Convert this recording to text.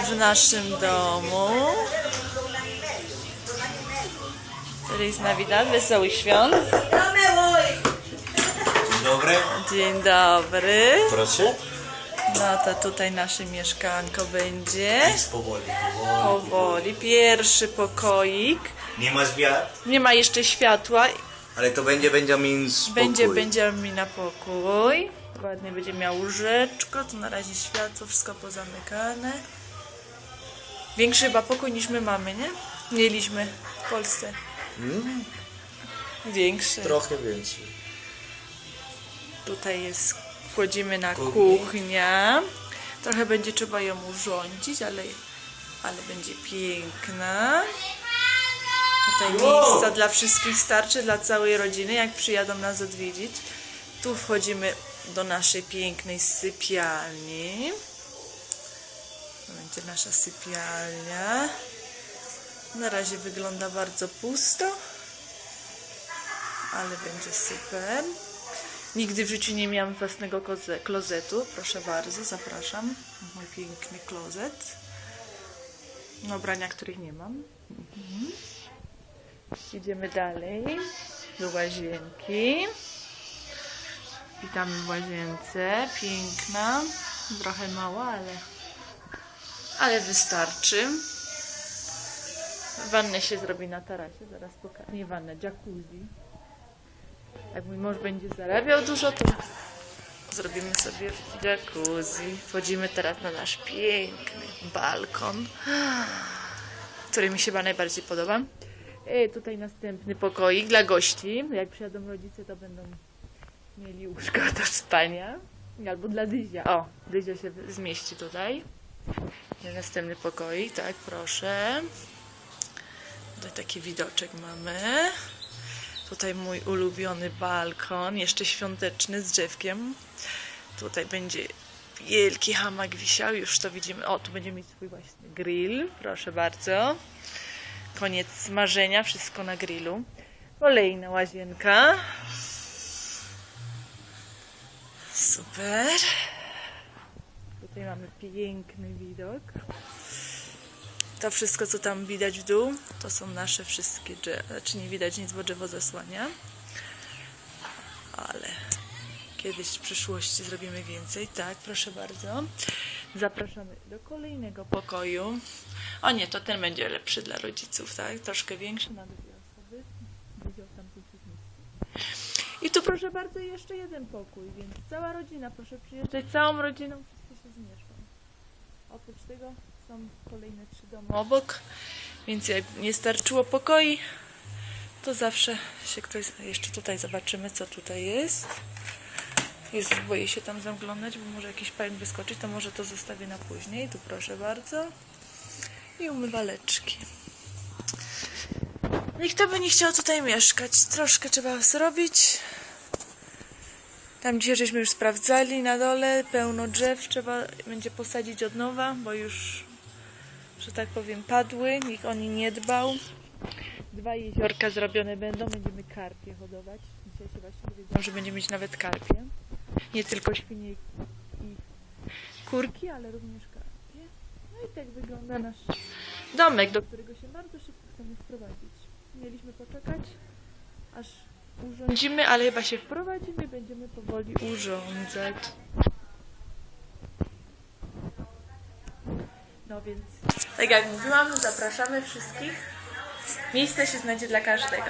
w naszym domu. Feliz Navidad, wesołych świąt. Dzień dobry. Dzień dobry. Proszę. No to tutaj nasze mieszkanko będzie. Idź powoli, powoli. Powoli. Pierwszy pokoik. Nie ma zwiat, Nie ma jeszcze światła. ale to będzie Benjamin spokój. Będzie Benjamin na pokój. Ładnie będzie miał łóżeczko. Tu na razie światło, wszystko pozamykane. Większy chyba pokój niż my mamy, nie? Mieliśmy w Polsce. Mm, Większy. trochę więcej. Tutaj jest, wchodzimy na Kuchnia. kuchnię. Trochę będzie trzeba ją urządzić, ale, ale będzie piękna. Tutaj miejsca dla wszystkich starczy, dla całej rodziny, jak przyjadą nas odwiedzić. Tu wchodzimy do naszej pięknej sypialni. Będzie nasza sypialnia. Na razie wygląda bardzo pusto, ale będzie super. Nigdy w życiu nie miałam własnego klozetu. Proszę bardzo, zapraszam. Mój piękny klozet. Na ubrania, których nie mam. Mhm. Idziemy dalej do łazienki. Witamy w łazience. Piękna. Trochę mała, ale, ale wystarczy. Wannę się zrobi na tarasie. Zaraz pokażę. Nie wannę, jacuzzi. Jak mój mąż będzie zarabiał dużo, to zrobimy sobie jacuzzi. Wchodzimy teraz na nasz piękny balkon, który mi się chyba najbardziej podoba. I tutaj następny pokoik dla gości. Jak przyjadą rodzice, to będą mieli łóżko do spania. Albo dla Dyzia. O, Dyzia się zmieści tutaj. Następny pokoik, tak, proszę. Tutaj taki widoczek mamy. Tutaj mój ulubiony balkon, jeszcze świąteczny z drzewkiem. Tutaj będzie wielki hamak wisiał, już to widzimy. O, tu będziemy mieć swój własny grill, proszę bardzo. Koniec smażenia, wszystko na grillu. Kolejna łazienka. Super. Tutaj mamy piękny widok. To wszystko, co tam widać w dół, to są nasze wszystkie drzewa. Znaczy nie widać nic, bo drzewo zasłania. Ale kiedyś w przyszłości zrobimy więcej. Tak, proszę bardzo. Zapraszamy do kolejnego pokoju. O nie, to ten będzie lepszy dla rodziców, tak? Troszkę większy na dwie osoby. Wiedział tam. I tu proszę bardzo jeszcze jeden pokój, więc cała rodzina, proszę przyjeżdżać całą rodziną, zmieszczą. Oprócz tego są kolejne trzy domy obok, więc jak nie starczyło pokoi, to zawsze się ktoś... Jeszcze tutaj zobaczymy, co tutaj jest. Jest, boję się tam zaglądać, bo może jakiś pająk wyskoczyć, to może to zostawię na później. Tu proszę bardzo. I umywaleczki. I kto by nie chciał tutaj mieszkać? Troszkę trzeba zrobić. Tam gdzie żeśmy już sprawdzali na dole, pełno drzew trzeba będzie posadzić od nowa, bo już, że tak powiem, padły, nikt o nie nie dbał. Dwa jeziorka zrobione będą, będziemy karpie hodować. Dzisiaj się właśnie dowiedziałam, że będziemy mieć nawet karpie. Nie tylko świnie i kurki, ale również karpie. No i tak wygląda nasz domek, do którego się bardzo szybko chcemy wprowadzić. Mieliśmy poczekać, aż urządzimy, ale chyba się wprowadzimy będziemy powoli urządzać. No więc, tak jak mówiłam, zapraszamy wszystkich. Miejsce się znajdzie dla każdego.